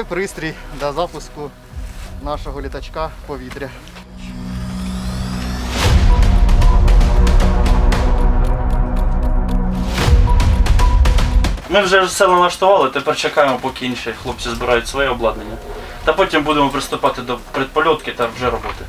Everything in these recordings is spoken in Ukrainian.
Це пристрій для запуску нашого літачка в повітря. Ми вже все налаштували, тепер чекаємо, поки інші хлопці збирають своє обладнання. Та потім будемо приступати до предпольотки та вже роботи.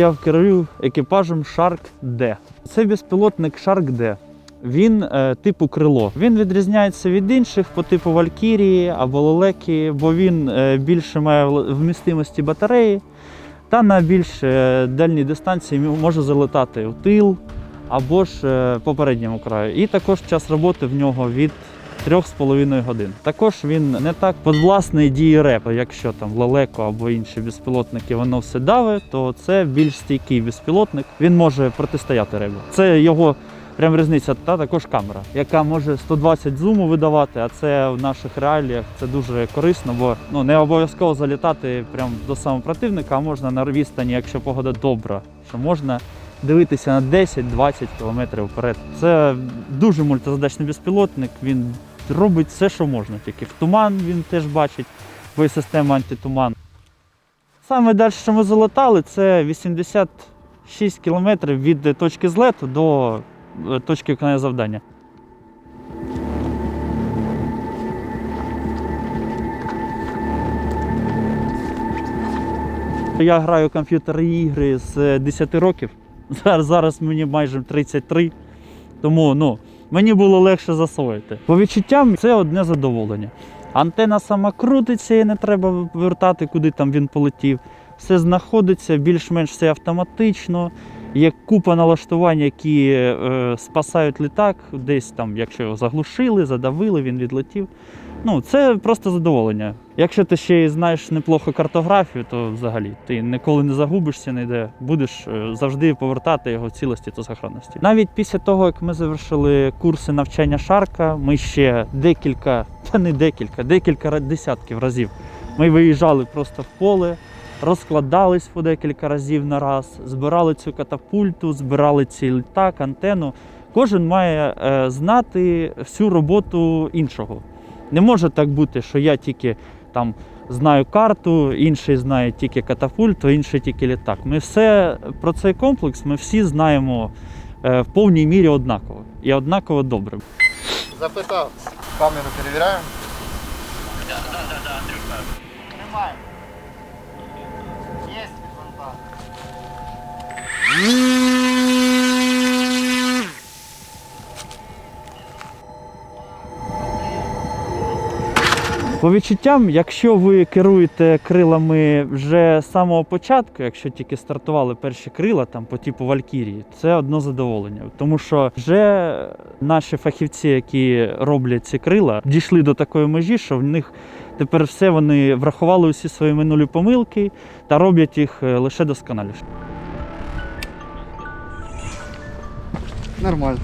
Я керую екіпажем Shark D. Це безпілотник Shark D. Він е, типу крило. Він відрізняється від інших по типу Валькірії або Лелеки, бо він е, більше має вмістимості батареї та на більш е, дальній дистанції може залетати в тил або ж е, по краю. І також час роботи в нього від 3,5 годин. Також він не так подвласний дії репу. Якщо там лелеко або інші безпілотники воно все даве, то це більш стійкий безпілотник. Він може протистояти ребу. Це його прям різниця. Та також камера, яка може 120 зуму видавати. А це в наших реаліях це дуже корисно, бо ну не обов'язково залітати прямо до самого противника, а можна на відстані, якщо погода добра, що можна дивитися на 10-20 кілометрів вперед. Це дуже мультизадачний безпілотник. Він робить все, що можна. Тільки в туман він теж бачить, бо є система антитуман. Саме далі, що ми залетали, це 86 кілометрів від точки злету до е, точки виконання завдання. Я граю комп'ютерні ігри з е, 10 років. Зараз мені майже 33. Тому ну, мені було легше засвоїти. По відчуттям це одне задоволення. Антена сама крутиться і не треба вертати, куди там він полетів. Все знаходиться, більш-менш все автоматично. Є купа налаштувань, які е, спасають літак, десь там, якщо його заглушили, задавили, він відлетів. Ну, це просто задоволення. Якщо ти ще й знаєш неплохо картографію, то взагалі ти ніколи не загубишся ніде, будеш е, завжди повертати його в цілості та сохранності. Навіть після того, як ми завершили курси навчання Шарка, ми ще декілька, та не декілька, декілька десятків разів ми виїжджали просто в поле, розкладались по декілька разів на раз, збирали цю катапульту, збирали цей літак, антенну. Кожен має е, знати всю роботу іншого. Не може так бути, що я тільки там знаю карту, інший знає тільки катапульту, інший тільки літак. Ми все про цей комплекс ми всі знаємо е, в повній мірі однаково і однаково добре. Запитав. Камеру перевіряємо. Тримаємо. Є фонтан. По відчуттям, якщо ви керуєте крилами вже з самого початку, якщо тільки стартували перші крила там по типу Валькірії, це одно задоволення. Тому що вже наші фахівці, які роблять ці крила, дійшли до такої межі, що в них тепер все вони врахували усі свої минулі помилки та роблять їх е, лише досконаліше. Нормально.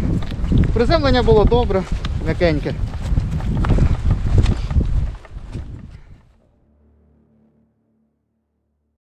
Приземлення було добре, м'якеньке.